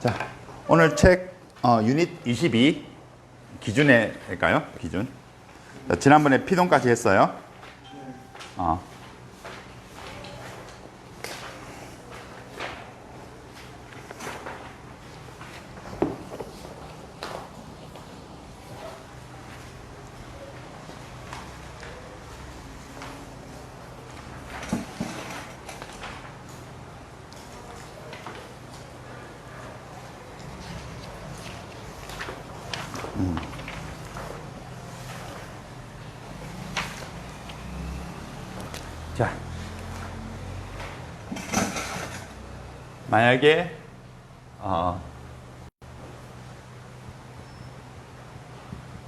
자, 오늘 책 어, 유닛 22 기준에 할까요? 기준. 자, 지난번에 피동까지 했어요. 어. 만약에 어,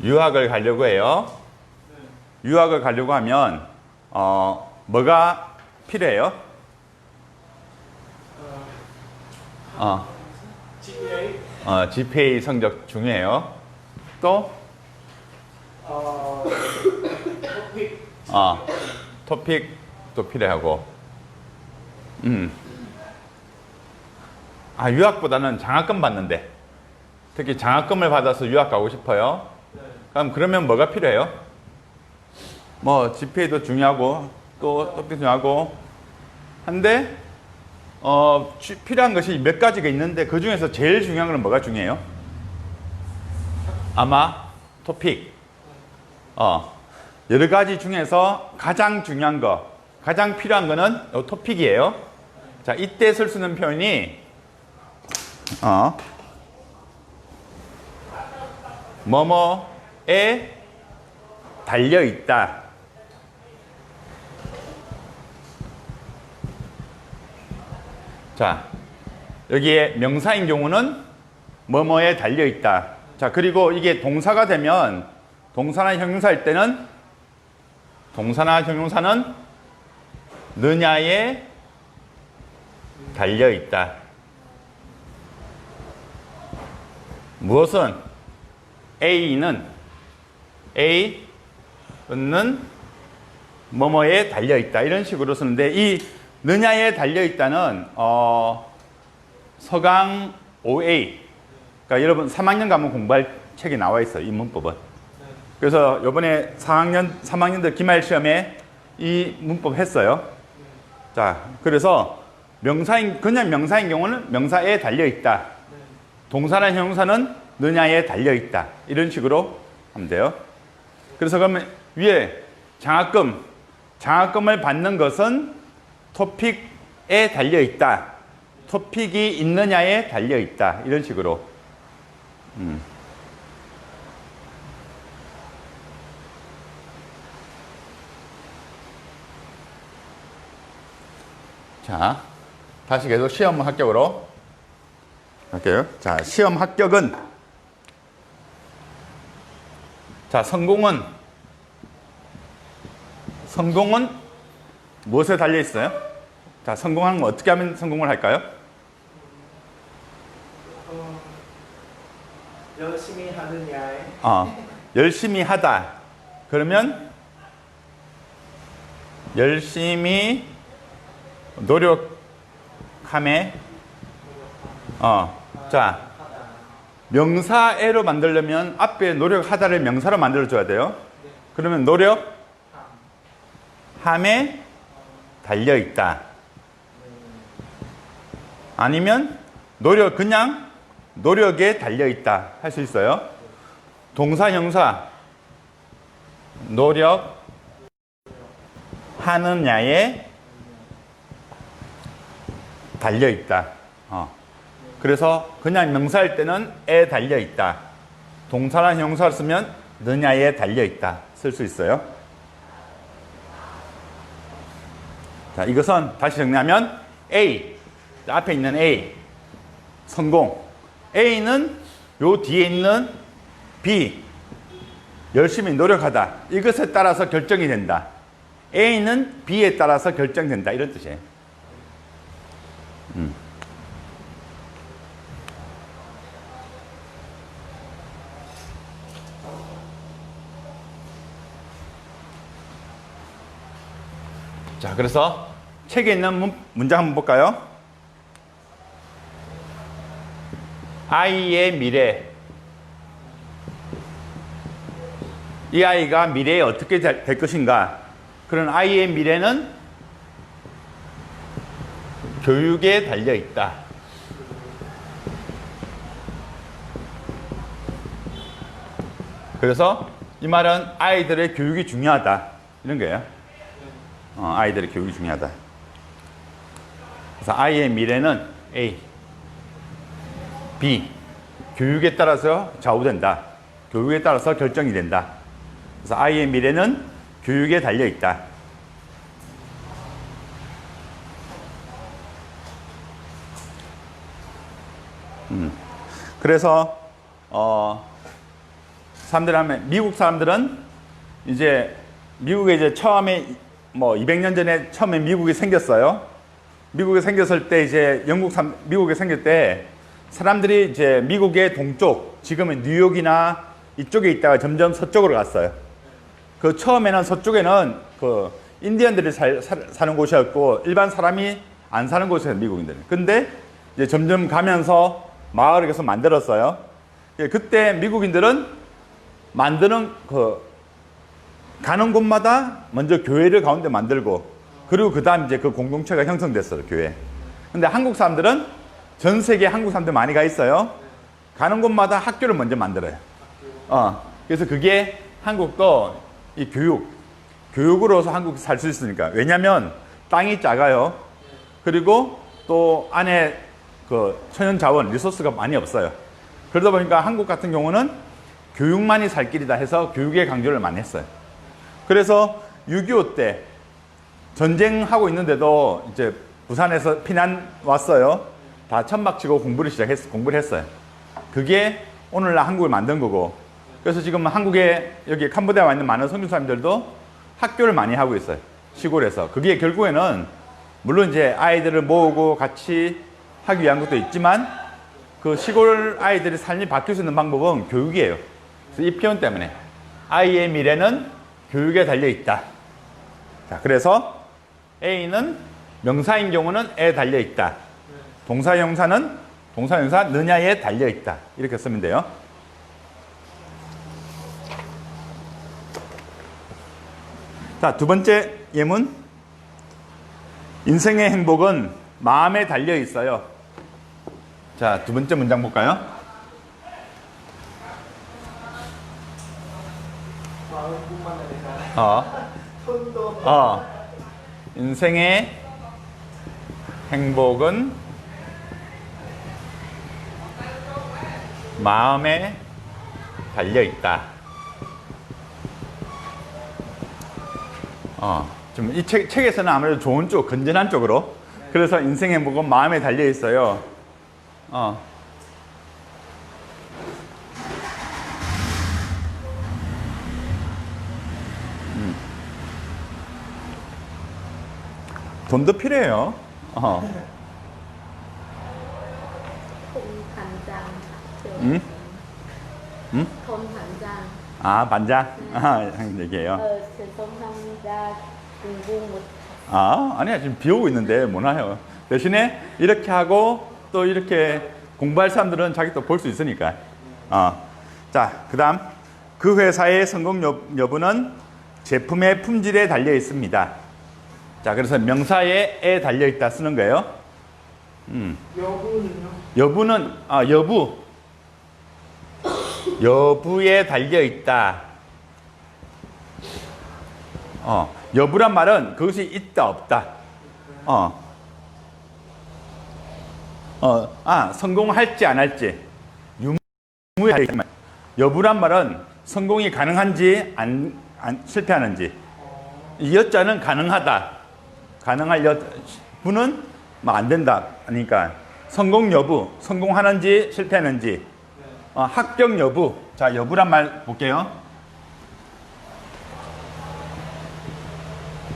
유학을 가려고 해요. 유학을 가려고 하면 어, 뭐가 필요해요? 어, GPA, 어, GPA 성적 중요해요. 또 어, 토픽, 어, 토픽도 필요하고. 음. 아, 유학보다는 장학금 받는데. 특히 장학금을 받아서 유학 가고 싶어요. 네, 그럼 그러면 뭐가 필요해요? 뭐 GPA도 중요하고 또 토픽도 중요하고 한데 어, 취- 필요한 것이 몇 가지가 있는데 그 중에서 제일 중요한 건 뭐가 중요해요? 아마 토픽. 어, 여러 가지 중에서 가장 중요한 거, 가장 필요한 거는 요 토픽이에요. 자, 이때 쓸 수 있는 표현이 어, 뭐뭐에 달려 있다. 자, 여기에 명사인 경우는 뭐뭐에 달려 있다. 자, 그리고 이게 동사가 되면 동사나 형용사일 때는 동사나 형용사는 느냐에 달려 있다. 무엇은? A는 A는 뭐뭐에 달려 있다. 이런 식으로 쓰는데 이 느냐에 달려 있다는 어, 서강 5A 그러니까 여러분 3학년 가면 공부할 책에 나와 있어요 이 문법은. 그래서 이번에 4학년 3학년들 기말 시험에 이 문법 했어요. 자 그래서 명사인 그냥 명사인 경우는 명사에 달려 있다 동사나 형용사는 느냐에 달려 있다. 이런 식으로 하면 돼요. 그래서 그러면 위에 장학금, 장학금을 받는 것은 토픽에 달려 있다. 토픽이 있느냐에 달려 있다. 이런 식으로. 음. 자, 다시 계속 시험 합격으로 할게요. 자, 시험 합격은 자, 성공은 성공은 무엇에 달려 있어요? 자, 성공하는 거 어떻게 하면 성공을 할까요? 어, 열심히 하느냐에 어, 열심히 하다. 그러면 열심히 노력함에 어, 자, 명사 애로 만들려면 앞에 노력하다를 명사로 만들어 줘야 돼요. 그러면 노력 함에 달려 있다. 아니면 노력 그냥 노력에 달려 있다 할 수 있어요. 동사 형사 노력 하느냐에 달려 있다. 어. 그래서 그냥 명사일 때는 에 달려 있다. 동사나 형사를 쓰면 느냐에 달려 있다. 쓸 수 있어요. 자, 이것은 다시 정리하면 A. 앞에 있는 A. 성공. A는 요 뒤에 있는 B. 열심히 노력하다. 이것에 따라서 결정이 된다. A는 B에 따라서 결정된다. 이런 뜻이에요. 음. 자, 그래서 책에 있는 문, 문장 한번 볼까요? 아이의 미래. 이 아이가 미래에 어떻게 될될 것인가. 그런 아이의 미래는 교육에 달려 있다. 그래서 이 말은 아이들의 교육이 중요하다. 이런 거예요. 어, 아이들의 교육이 중요하다. 그래서 아이의 미래는 A, B, 교육에 따라서 좌우된다. 교육에 따라서 결정이 된다. 그래서 아이의 미래는 교육에 달려 있다. 음. 그래서 어, 사람들 하면 미국 사람들은 이제 미국에 이제 처음에 뭐 200년 전에 처음에 미국이 생겼어요. 미국에 생겼을 때 이제 영국 삼 미국에 생길 때 사람들이 이제 미국의 동쪽 지금은 뉴욕이나 이쪽에 있다가 점점 서쪽으로 갔어요. 그 처음에는 서쪽에는 그 인디언들이 살, 사, 사는 곳이었고 일반 사람이 안 사는 곳이었어요 미국인들은. 근데 이제 점점 가면서 마을을 계속 만들었어요. 예, 그때 미국인들은 만드는 그 가는 곳마다 먼저 교회를 가운데 만들고 그리고 그 다음 이제 그 공동체가 형성됐어요 교회. 근데 한국 사람들은 전 세계 한국 사람들 많이 가 있어요. 가는 곳마다 학교를 먼저 만들어요. 어, 그래서 그게 한국도 이 교육, 교육으로서 한국이 살수 있으니까. 왜냐면 땅이 작아요. 그리고 또 안에 그 천연 자원, 리소스가 많이 없어요. 그러다 보니까 한국 같은 경우는 교육만이 살 길이다 해서 교육에 강조를 많이 했어요. 그래서 6.25 때 전쟁하고 있는데도 이제 부산에서 피난 왔어요. 다 천막치고 공부를 시작했, 공부를 했어요. 그게 오늘날 한국을 만든 거고. 그래서 지금 한국에 여기 캄보디아에 와 있는 많은 선교 사람들도 학교를 많이 하고 있어요. 시골에서. 그게 결국에는 물론 이제 아이들을 모으고 같이 하기 위한 것도 있지만 그 시골 아이들의 삶이 바뀔 수 있는 방법은 교육이에요. 그래서 이 표현 때문에 아이의 미래는 교육에 달려 있다. 자, 그래서 A는 명사인 경우는 에 달려 있다. 동사 형사는 동사 형사 느냐에 달려 있다. 이렇게 쓰면 돼요. 자, 두 번째 예문. 인생의 행복은 마음에 달려 있어요. 자, 두 번째 문장 볼까요? 마음뿐만 아니라 어. 어. 인생의 행복은 마음에 달려 있다. 어. 좀 이 책, 책에서는 아무래도 좋은 쪽, 건전한 쪽으로. 그래서 인생의 행복은 마음에 달려 있어요. 어. 돈도 필요해요. 어. 돈 반장. 응? 응? 돈 반장. 아, 반장? 아, 얘기해요. 어, 죄송합니다. 공부 못. 아, 아니야. 지금 비 오고 있는데 못 와요. 대신에 이렇게 하고 또 이렇게 공부할 사람들은 자기 또 볼 수 있으니까. 어. 자, 그 다음. 그 회사의 성공 여, 여부는 제품의 품질에 달려 있습니다. 자, 그래서 명사에 에 달려 있다 쓰는 거예요. 음. 여부는요? 여부는 아 여부 여부에 달려 있다. 어 여부란 말은 그것이 있다 없다. 어. 어, 아, 성공할지 안 할지. 유무에 달려 있다. 여부란 말은 성공이 가능한지 안, 안 실패하는지. 이 여자는 가능하다. 가능할 여부는 막안 된다. 그러니까 성공 여부, 성공하는지 실패하는지, 어, 합격 여부. 자, 여부란 말 볼게요.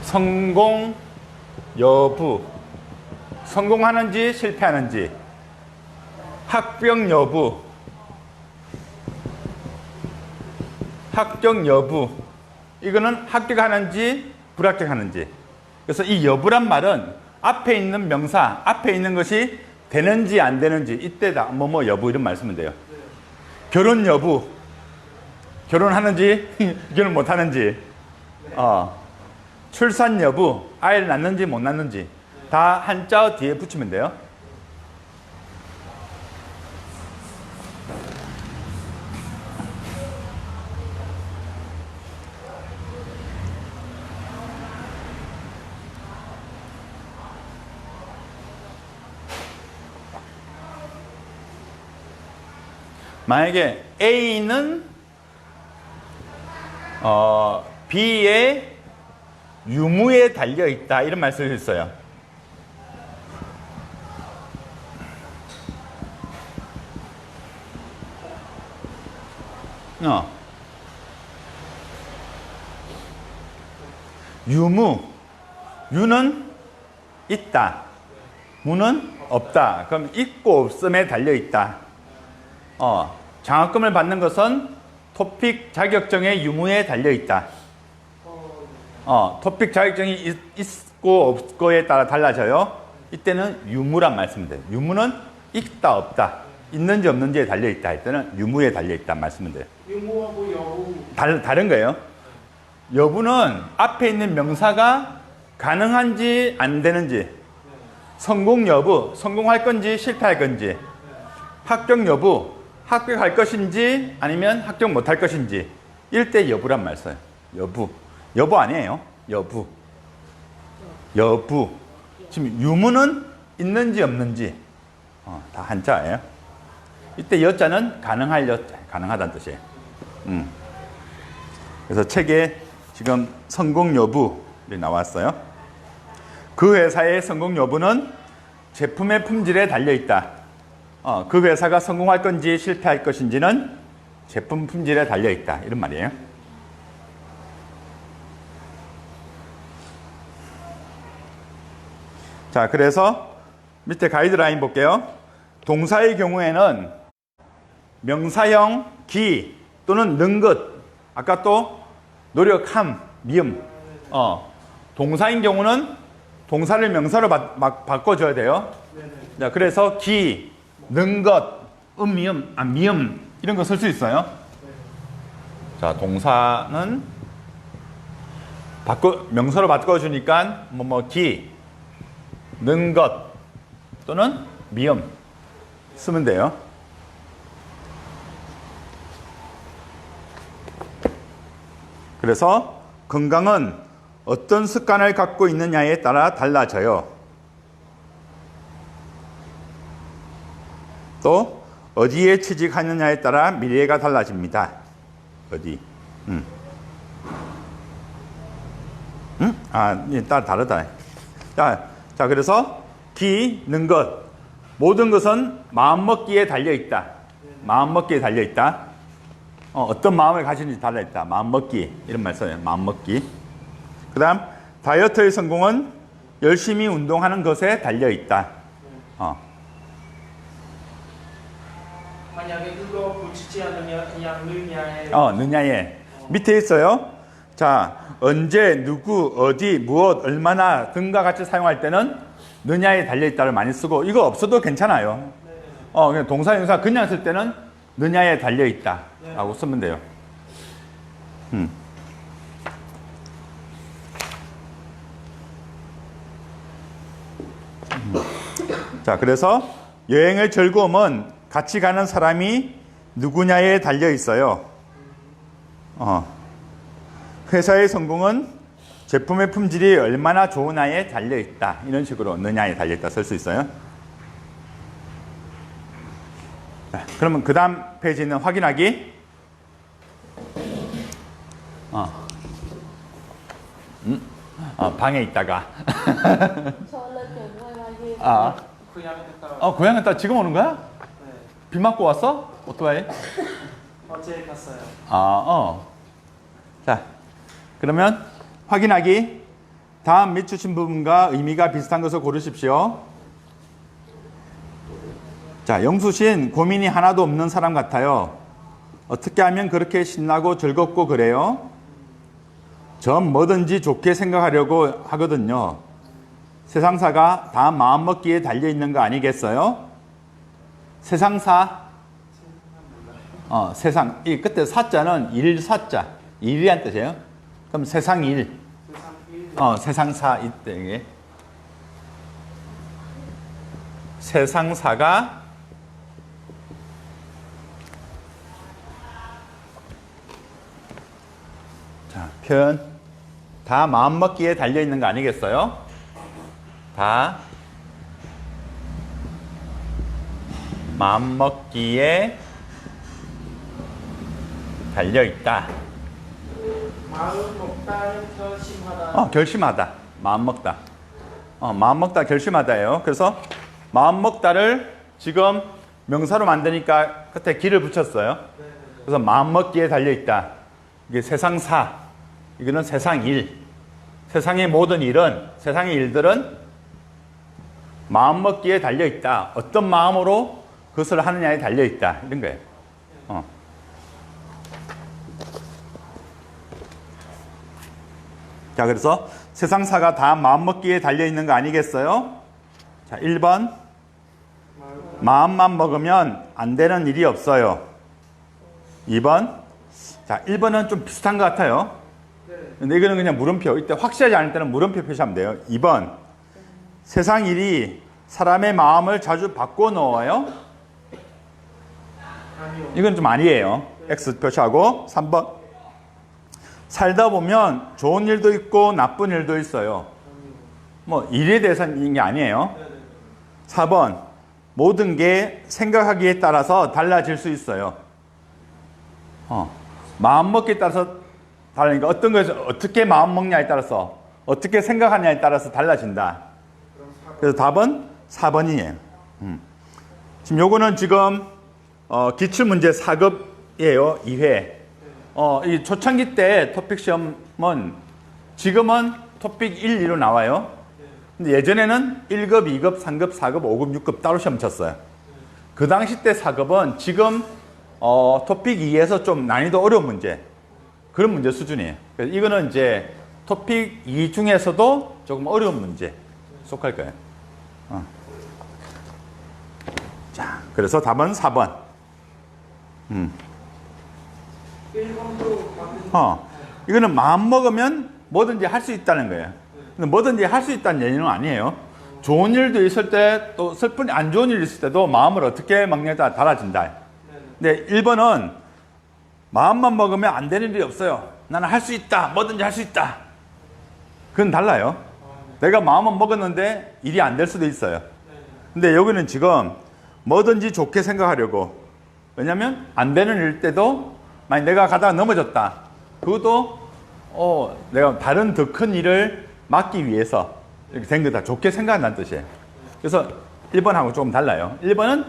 성공 여부. 성공하는지 실패하는지. 합격 여부. 합격 여부. 이거는 합격하는지 불합격하는지. 그래서 이 여부란 말은 앞에 있는 명사, 앞에 있는 것이 되는지 안 되는지 이때다 뭐 뭐 여부 이런 말씀은 돼요. 결혼 여부. 결혼하는지 결혼 못 하는지. 어. 출산 여부. 아이를 낳는지 못 낳는지. 다 한자 뒤에 붙이면 돼요. 만약에 A는 어, B의 유무에 달려 있다 이런 말씀을 했어요. 어. 유무 유는 있다. 무는 없다. 그럼 있고 없음에 달려 있다. 어, 장학금을 받는 것은 토픽 자격증의 유무에 달려 있다. 어, 토픽 자격증이 있, 있고 없고에 따라 달라져요. 이때는 유무란 말씀인데 유무는 있다 없다. 있는지 없는지에 달려 있다 할 때는 유무에 달려 있다 말씀은 돼요. 유무하고 여우 달, 다른 거예요. 여부는 앞에 있는 명사가 가능한지 안 되는지, 성공 여부, 성공할 건지 실패할 건지, 합격 여부, 합격할 것인지 아니면 합격 못할 것인지, 일대 여부란 말 써요. 여부. 여부 아니에요. 여부. 여부. 지금 유무는 있는지 없는지, 어, 다 한자예요. 이때 여자는 가능할 여자, 가능하다는 뜻이에요. 음. 그래서 책에 지금 성공 여부이 나왔어요. 그 회사의 성공 여부는 제품의 품질에 달려 있다. 어, 그 회사가 성공할 건지 실패할 것인지는 제품 품질에 달려 있다. 이런 말이에요. 자, 그래서 밑에 가이드라인 볼게요. 동사의 경우에는 명사형 기 또는 는 것, 아까 또 노력함, 미음. 어, 동사인 경우는 동사를 명사로 바, 막 바꿔줘야 돼요. 자, 그래서 기, 는 것, 음, 미음, 아, 미음 이런 거 쓸 수 있어요. 자, 동사는 바꿔 명사로 바꿔주니까 뭐 뭐 기, 는 것 또는 미음 쓰면 돼요. 그래서 건강은 어떤 습관을 갖고 있느냐에 따라 달라져요. 또 어디에 취직하느냐에 따라 미래가 달라집니다. 어디? 음. 음? 아, 예, 따 다르다. 자, 자, 그래서 기는 것 모든 것은 마음 먹기에 달려 있다. 마음 먹기에 달려 있다. 어, 어떤 마음을 가지는지 달려 있다. 마음 먹기 이런 말 써요. 마음 먹기. 그 다음 다이어트의 성공은 열심히 운동하는 것에 달려 있다. 만약에 그거 고치지 않으면 그냥 느냐에 어, 느냐에 밑에 있어요. 자, 언제, 누구, 어디, 무엇, 얼마나 등과 같이 사용할 때는 느냐에 달려 있다를 많이 쓰고 이거 없어도 괜찮아요. 어, 그냥 동사 용사 그냥 쓸 때는 느냐에 달려 있다라고 쓰면 돼요. 음. 음. 자, 그래서 여행의 즐거움은 같이 가는 사람이 누구냐에 달려 있어요. 어. 회사의 성공은 제품의 품질이 얼마나 좋으냐에 달려 있다. 이런 식으로 느냐에 달려 있다 쓸 수 있어요. 자, 그러면 그 다음 페이지는 확인하기. 어. 음? 어, 방에 있다가. ghi 아, 그냥 했다. 어, 고향 갔다 지금 오는 거야? 네. 비 맞고 왔어? 오토바이? 어제 갔어요. 아, 어. 자, 그러면 확인하기. 다음 밑 주신 부분과 의미가 비슷한 것을 고르십시오. 자, 영수신 고민이 하나도 없는 사람 같아요. 어떻게 하면 그렇게 신나고 즐겁고 그래요? 전 뭐든지 좋게 생각하려고 하거든요. 세상사가 다 마음먹기에 달려 있는 거 아니겠어요? 세상사? 어, 세상. 이 그때 사자는 일 사자. 일이란 뜻이에요. 그럼 세상 일. 어, 세상사 이때 이게. 세상사가 자, 표현. 다 마음먹기에 달려 있는 거 아니겠어요? 다 마음먹기에 달려 있다. 마음 먹다는 결심하다. 어, 결심하다. 마음 먹다. 어, 마음 먹다 결심하다예요. 그래서 마음 먹다를 지금 명사로 만드니까 끝에 기를 붙였어요. 그래서 마음 먹기에 달려 있다. 이게 세상사. 이거는 세상 일. 세상의 모든 일은 세상의 일들은 마음 먹기에 달려 있다. 어떤 마음으로 그것을 하느냐에 달려 있다. 이런 거예요. 어. 자, 그래서 세상사가 다 마음먹기에 달려 있는 거 아니겠어요? 자, 1번. 마음만 먹으면 안 되는 일이 없어요. 2번. 자, 1번은 좀 비슷한 것 같아요. 근데 이거는 그냥 물음표. 이때 확실하지 않을 때는 물음표 표시하면 돼요. 2번. 세상 일이 사람의 마음을 자주 바꿔 놓아요. 이건 좀 아니에요. X 표시하고 3번. 살다 보면 좋은 일도 있고 나쁜 일도 있어요. 뭐 일에 대해서는 게 아니에요. 4번. 모든 게 생각하기에 따라서 달라질 수 있어요. 어. 마음 먹기에 따라서 다르니까 어떤 것을 어떻게 마음 먹냐에 따라서 어떻게 생각하냐에 따라서 달라진다. 그래서 답은 4번이에요. 음. 지금 요거는 지금 어, 기출문제 4급이에요. 2회. 어, 이 초창기 때 토픽 시험은 지금은 토픽 1, 2로 나와요. 근데 예전에는 1급, 2급, 3급, 4급, 5급, 6급 따로 시험 쳤어요. 그 당시 때 4급은 지금 어, 토픽 2에서 좀 난이도 어려운 문제. 그런 문제 수준이에요. 그래서 이거는 이제 토픽 2 중에서도 조금 어려운 문제 속할 거예요. 어. 자, 그래서 답은 4번. 음. 1번도 같은 어, 이거는 마음 먹으면 뭐든지 할 수 있다는 거예요. 근데 뭐든지 할 수 있다는 얘기는 아니에요. 좋은 일도 있을 때 또 슬픈 안 좋은 일 있을 때도 마음을 어떻게 먹냐에 따라 달라진다. 근데 1번은 마음만 먹으면 안 되는 일이 없어요. 나는 할 수 있다. 뭐든지 할 수 있다. 그건 달라요. 내가 마음은 먹었는데 일이 안 될 수도 있어요. 근데 여기는 지금 뭐든지 좋게 생각하려고. 왜냐면 안 되는 일 때도 만약 내가 가다가 넘어졌다. 그것도 어, 내가 다른 더 큰 일을 막기 위해서 이렇게 된 거다. 좋게 생각한다는 뜻이에요. 그래서 1번하고 조금 달라요. 1번은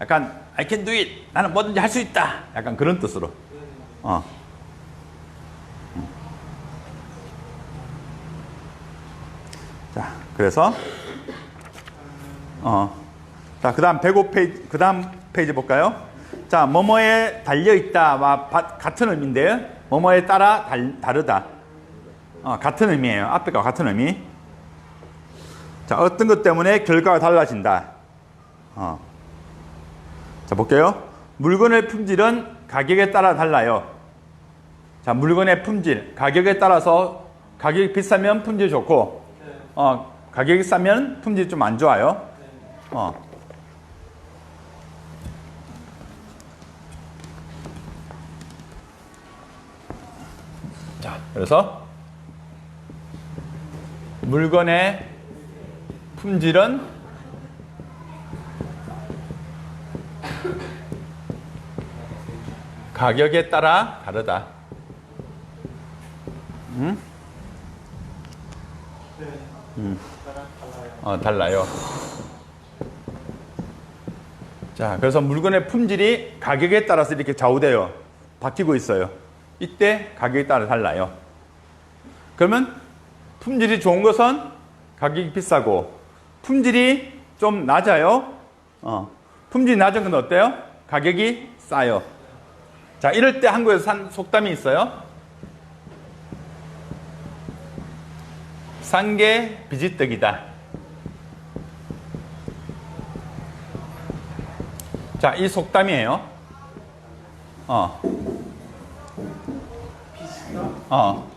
약간 I can do it. 나는 뭐든지 할 수 있다. 약간 그런 뜻으로. 어. 음. 자, 그래서 어. 자, 그다음 105페이지 그다음 페이지 볼까요? 자, 뭐뭐에 달려 있다와 바- 같은 의미인데요. 뭐뭐에 따라 달, 다르다. 어, 같은 의미예요. 앞에가 같은 의미. 자, 어떤 것 때문에 결과가 달라진다. 어. 자, 볼게요. 물건의 품질은 가격에 따라 달라요. 자, 물건의 품질, 가격에 따라서 가격이 비싸면 품질 좋고, 어, 가격이 싸면 품질 좀안 좋아요. 어. 그래서 물건의 품질은 가격에 따라 다르다. 음? 음. 어, 달라요. 자, 그래서 물건의 품질이 가격에 따라서 이렇게 좌우돼요. 바뀌고 있어요. 이때 가격에 따라 달라요. 그러면 품질이 좋은 것은 가격이 비싸고 품질이 좀 낮아요. 어. 품질이 낮은 건 어때요? 가격이 싸요. 자, 이럴 때 한국에서 산 속담이 있어요. 싼 게 비지떡이다. 자, 이 속담이에요. 어. 어.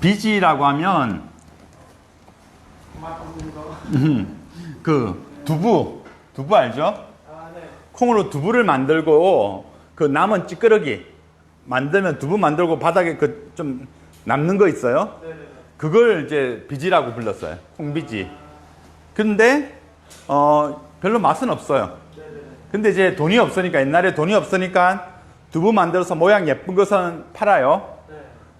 비지라고 하면. 음, 그 두부, 두부 알죠? 콩으로 두부를 만들고 그 남은 찌끄러기 만들면 두부 만들고 바닥에 그 좀 남는 거 있어요. 그걸 이제 비지라고 불렀어요. 콩비지. 근데 어 별로 맛은 없어요. 근데 이제 돈이 없으니까 옛날에 돈이 없으니까 두부 만들어서 모양 예쁜 것은 팔아요. 네.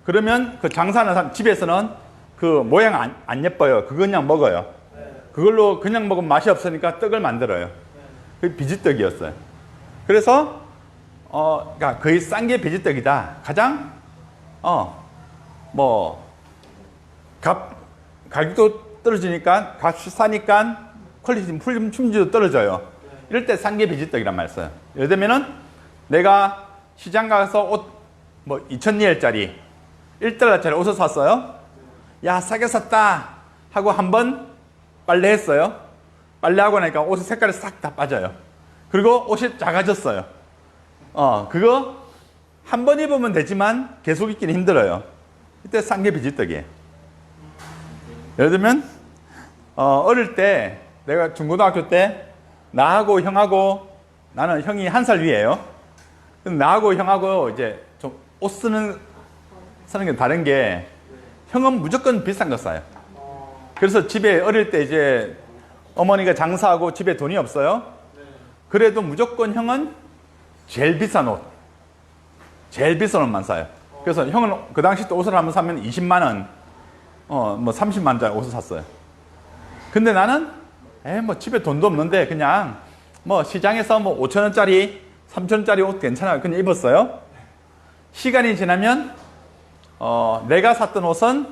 그러면 그 장사하는 사람 집에서는 그 모양 안, 안 예뻐요. 그거 그냥 먹어요. 네. 그걸로 그냥 먹으면 맛이 없으니까 떡을 만들어요. 그 비지떡이었어요. 그래서 어, 그러니까 거의 싼 게 비지떡이다. 가장 어 뭐 값 가격도 떨어지니까 값이 싸니까 퀄리티 품질도 떨어져요. 이럴 때 싼 게 비지떡이란 말 써요. 예를 들면은 내가 시장 가서 옷 뭐 2,000리엘짜리 1달러짜리 옷을 샀어요. 야 싸게 샀다 하고 한 번 빨래했어요. 빨래하고 나니까 옷의 색깔이 싹 다 빠져요. 그리고 옷이 작아졌어요. 어 그거 한 번 입으면 되지만 계속 입기는 힘들어요. 이때 싼 게 비지떡이에요. 예를 들면 어, 어릴 때 내가 중고등학교 때 나하고 형하고 나는 형이 한 살 위에요. 나하고 형하고 이제 좀 옷 쓰는 쓰는 게 다른 게 형은 무조건 비싼 거. 어, 그래서 집에 어릴 때 이제 어머니가 장사하고 집에 돈이 없어요. 네. 그래도 무조건 형은 제일 비싼 옷, 제일 비싼 옷만 사요. 그래서 형은 그 당시 때 옷을 한번 사면 20만 원, 어, 뭐 30만 원짜리 옷을 샀어요. 근데 나는, 에, 뭐 집에 돈도 없는데 그냥 뭐 시장에서 뭐 5천 원짜리, 3천 원짜리 옷 괜찮아요. 그냥 입었어요. 시간이 지나면, 어, 내가 샀던 옷은